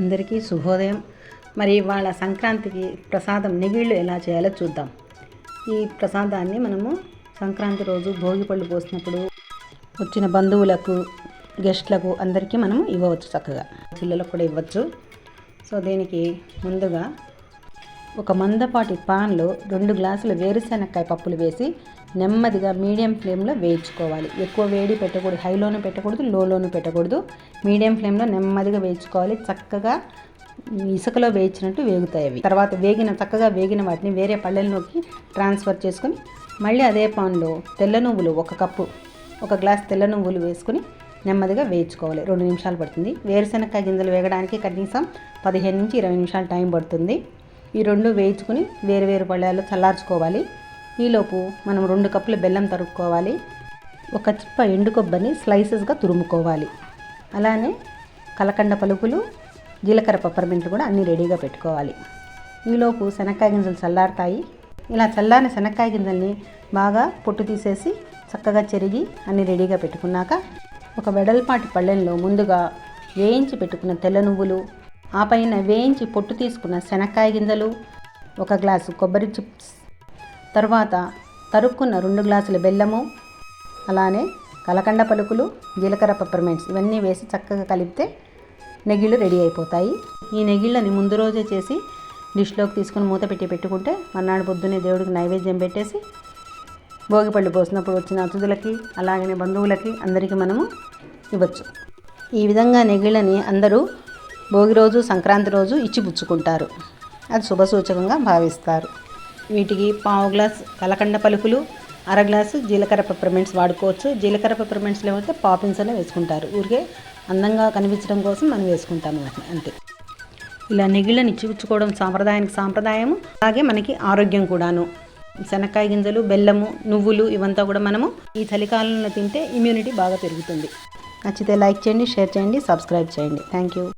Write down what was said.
అందరికీ శుభోదయం. మరి వాళ్ళ సంక్రాంతికి ప్రసాదం నెగిళ్ళు ఎలా చేయాలో చూద్దాం. ఈ ప్రసాదాన్ని మనము సంక్రాంతి రోజు భోగి పళ్ళు పోసినప్పుడు వచ్చిన బంధువులకు గెస్ట్లకు అందరికీ మనం ఇవ్వవచ్చు చక్కగా. పిల్లలకు కూడా ఇవ్వచ్చు. సో దీనికి ముందుగా ఒక మందపాటి పాన్లో రెండు గ్లాసుల వేరుశెనక్కాయ పప్పులు వేసి నెమ్మదిగా మీడియం ఫ్లేమ్లో వేయించుకోవాలి. ఎక్కువ వేడి పెట్టకూడదు హైలోనూ పెట్టకూడదు లోలోనూ పెట్టకూడదు. మీడియం ఫ్లేమ్లో నెమ్మదిగా వేయించుకోవాలి. చక్కగా ఇసుకలో వేయించినట్టు వేగుతాయి అవి. తర్వాత వేగిన చక్కగా వేగిన వాటిని వేరే పళ్ళెల్లోకి ట్రాన్స్ఫర్ చేసుకొని మళ్ళీ అదే పాన్లో తెల్ల నువ్వులు ఒక కప్పు ఒక గ్లాస్ తెల్ల నువ్వులు వేసుకుని నెమ్మదిగా వేయించుకోవాలి. రెండు నిమిషాలు పడుతుంది. వేరుశెనక్కాయ గింజలు వేగడానికి కనీసం పదిహేను నుంచి ఇరవై నిమిషాలు టైం పడుతుంది. ఈ రెండు వేయించుకుని వేరు వేరు పళ్ళాలు చల్లార్చుకోవాలి. ఈలోపు మనం రెండు కప్పుల బెల్లం తరుక్కోవాలి. ఒక చిప్ప ఎండు కొబ్బరిని స్లైసెస్గా తురుముకోవాలి. అలానే కలకండ పలుకులు జీలకర్ర పప్పర్మెంట్లు కూడా అన్నీ రెడీగా పెట్టుకోవాలి. ఈలోపు శనక్కాయ గింజలు చల్లారుతాయి. ఇలా చల్లారిన శనక్కాయ గింజల్ని బాగా పొట్టు తీసేసి చక్కగా చెరిగి అన్నీ రెడీగా పెట్టుకున్నాక ఒక వెడల్పాటి పళ్ళెంలో ముందుగా వేయించి పెట్టుకున్న తెల్ల నువ్వులు ఆ పైన వేయించి పొట్టు తీసుకున్న శనక్కాయ గింజలు ఒక గ్లాసు కొబ్బరి చిప్స్ తర్వాత తరుక్కున్న రెండు గ్లాసుల బెల్లము అలానే కలకండ పలుకులు జీలకర్ర పెప్పర్మెంట్స్ ఇవన్నీ వేసి చక్కగా కలిపితే నెగిళ్ళు రెడీ అయిపోతాయి. ఈ నెగిళ్ళని ముందు రోజే చేసి డిష్లోకి తీసుకుని మూత పెట్టి పెట్టుకుంటే మర్నాడు పొద్దునే దేవుడికి నైవేద్యం పెట్టేసి భోగిపళ్ళు పోసినప్పుడు వచ్చిన అతిథులకి అలాగనే బంధువులకి అందరికీ మనము ఇవ్వచ్చు. ఈ విధంగా నెగిళ్ళని అందరూ భోగి రోజు సంక్రాంతి రోజు ఇచ్చిపుచ్చుకుంటారు అది శుభసూచకంగా భావిస్తారు. వీటికి పావు గ్లాస్ కలకండ పలుకులు అర గ్లాసు జీలకర్ర పెప్పర్మెంట్స్ వాడుకోవచ్చు. జీలకర్ర పెప్పర్మెంట్స్ లేకపోతే పాపిన్స్ అనే వేసుకుంటారు. ఊరికే అందంగా కనిపించడం కోసం మనం వేసుకుంటాము వాటిని అంతే. ఇలా నెగిళ్ళని ఇచ్చిపుచ్చుకోవడం సాంప్రదాయానికి సాంప్రదాయము. అలాగే మనకి ఆరోగ్యం కూడాను. శనక్కాయ గింజలు బెల్లము నువ్వులు ఇవంతా కూడా మనము ఈ చలికాలంలో తింటే ఇమ్యూనిటీ బాగా పెరుగుతుంది. నచ్చితే లైక్ చేయండి షేర్ చేయండి సబ్స్క్రైబ్ చేయండి. Thank you